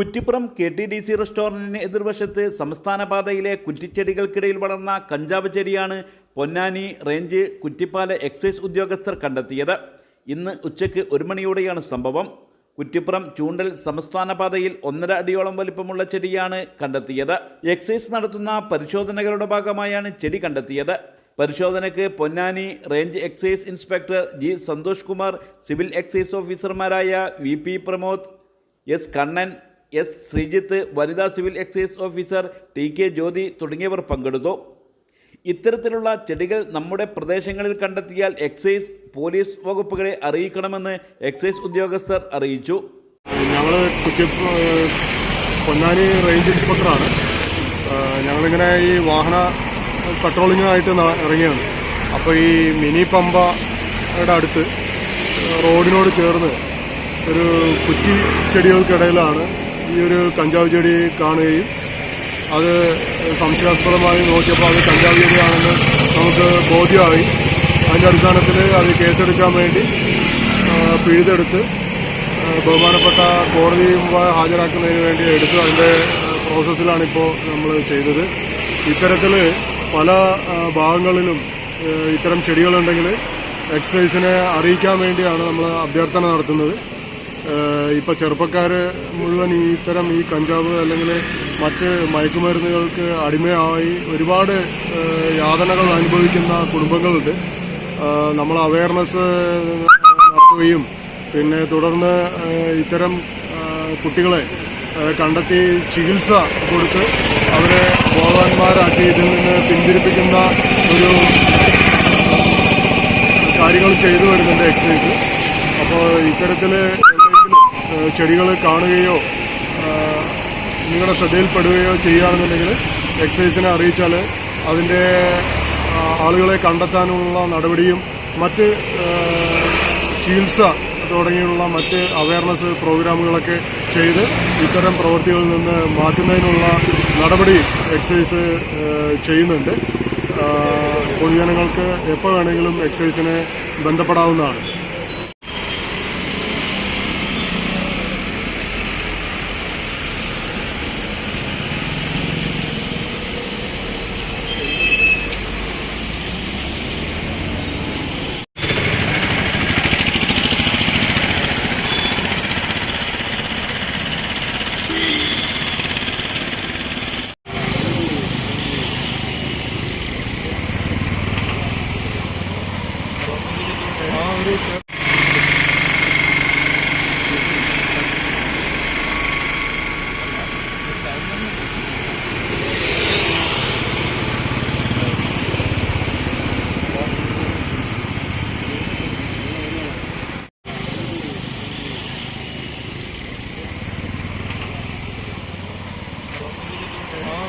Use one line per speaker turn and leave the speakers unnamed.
Kuttippuram K T D C റെസ്റ്റോറന്റിന് എതിർവശത്ത് സംസ്ഥാന പാതയിലെ കുറ്റിച്ചെടികൾക്കിടയിൽ വളർന്ന കഞ്ചാവ് ചെടിയാണ് പൊന്നാനി റേഞ്ച് കുറ്റിപ്പാല എക്സൈസ് ഉദ്യോഗസ്ഥർ കണ്ടെത്തിയത്. ഇന്ന് ഉച്ചയ്ക്ക് ഒരു മണിയോടെയാണ് സംഭവം. കുറ്റിപ്പുറം ചൂണ്ടൽ സംസ്ഥാന പാതയിൽ ഒന്നര അടിയോളം വലിപ്പമുള്ള ചെടിയാണ് കണ്ടെത്തിയത്. എക്സൈസ് നടത്തുന്ന പരിശോധനകളുടെ ഭാഗമായാണ് ചെടി കണ്ടെത്തിയത്. പരിശോധനയ്ക്ക് Ponnani range excise inspector G Santhosh Kumar civil excise ഓഫീസർമാരായ V P Pramod S Kannan S Sreejith വനിതാ civil excise officer T K Jyothi തുടങ്ങിയവർ പങ്കെടുത്തു. ഇത്തരത്തിലുള്ള ചെടികൾ നമ്മുടെ പ്രദേശങ്ങളിൽ കണ്ടെത്തിയാൽ എക്സൈസ് പോലീസ് വകുപ്പുകളെ അറിയിക്കണമെന്ന് എക്സൈസ് ഉദ്യോഗസ്ഥർ അറിയിച്ചു.
ഞങ്ങൾ പൊന്നാനി റേഞ്ച് ഇൻസ്പെക്ടറാണ്. ഞങ്ങളിങ്ങനെ ഈ വാഹന പട്രോളിങ്ങിനായിട്ട് ന- ഇറങ്ങിയാണ്. അപ്പോൾ ഈ മിനി പമ്പയുടെ അടുത്ത് റോഡിനോട് ചേർന്ന് ഒരു കുറ്റി ചെടികൾക്കിടയിലാണ് ഈ ഒരു കഞ്ചാവ് ചെടി കാണുകയും അത് സംശയാസ്പദമായി നോക്കിയപ്പോൾ അത് കഞ്ചാവ് ചെടിയാണെന്ന് നമുക്ക് ബോധ്യമായി. അതിന്റെ അടിസ്ഥാനത്തിൽ അത് കേസെടുക്കാൻ വേണ്ടി പിഴുതെടുത്ത് ബഹുമാനപ്പെട്ട കോടതി ഹാജരാക്കുന്നതിന് വേണ്ടി എടുത്ത് അതിന്റെ പ്രോസസ്സിലാണ് ഇപ്പോൾ നമ്മൾ ചെയ്തത്. ഇത്തരത്തിൽ പല ഭാഗങ്ങളിലും ഇത്തരം ചെടികളുണ്ടെങ്കിൽ എക്സൈസിനെ അറിയിക്കാൻ വേണ്ടിയാണ് നമ്മൾ അഭ്യർത്ഥന നടത്തുന്നത്. ഇപ്പോൾ ചെറുപ്പക്കാർ മുഴുവൻ ഈ ഇത്തരം ഈ കഞ്ചാവ് അല്ലെങ്കിൽ മറ്റ് മയക്കുമരുന്നുകൾക്ക് അടിമയായി ഒരുപാട് യാതനകൾ അനുഭവിക്കുന്ന കുടുംബങ്ങളുണ്ട്. നമ്മൾ അവയർനെസ് നടത്തുകയും പിന്നെ തുടർന്ന് ഇത്തരം കുട്ടികളെ കണ്ടെത്തി ചികിത്സ കൊടുത്ത് അവരെ ബോധവാന്മാരാക്കി ഇതിൽ നിന്ന് പിന്തിരിപ്പിക്കുന്ന ഒരു കാര്യങ്ങൾ ചെയ്തു വരുന്നുണ്ട് എക്സസൈസ് അപ്പോൾ ഇത്തരത്തിൽ ചെടികൾ കാണുകയോ നിങ്ങളുടെ ശ്രദ്ധയിൽപ്പെടുകയോ ചെയ്യുകയാണെന്നുണ്ടെങ്കിൽ എക്സൈസിനെ അറിയിച്ചാൽ അതിന്റെ ആളുകളെ കണ്ടെത്താനുള്ള നടപടിയും മറ്റ് ചികിത്സ തുടങ്ങിയുള്ള മറ്റ് അവയർനെസ് പ്രോഗ്രാമുകളൊക്കെ ചെയ്ത് ഇത്തരം പ്രവൃത്തികളിൽ നിന്ന് മാറ്റുന്നതിനുള്ള നടപടി എക്സൈസ് ചെയ്യുന്നുണ്ട്. പൊതുജനങ്ങൾക്ക് എപ്പോൾ വേണമെങ്കിലും എക്സൈസിനെ ബന്ധപ്പെടാവുന്നതാണ്.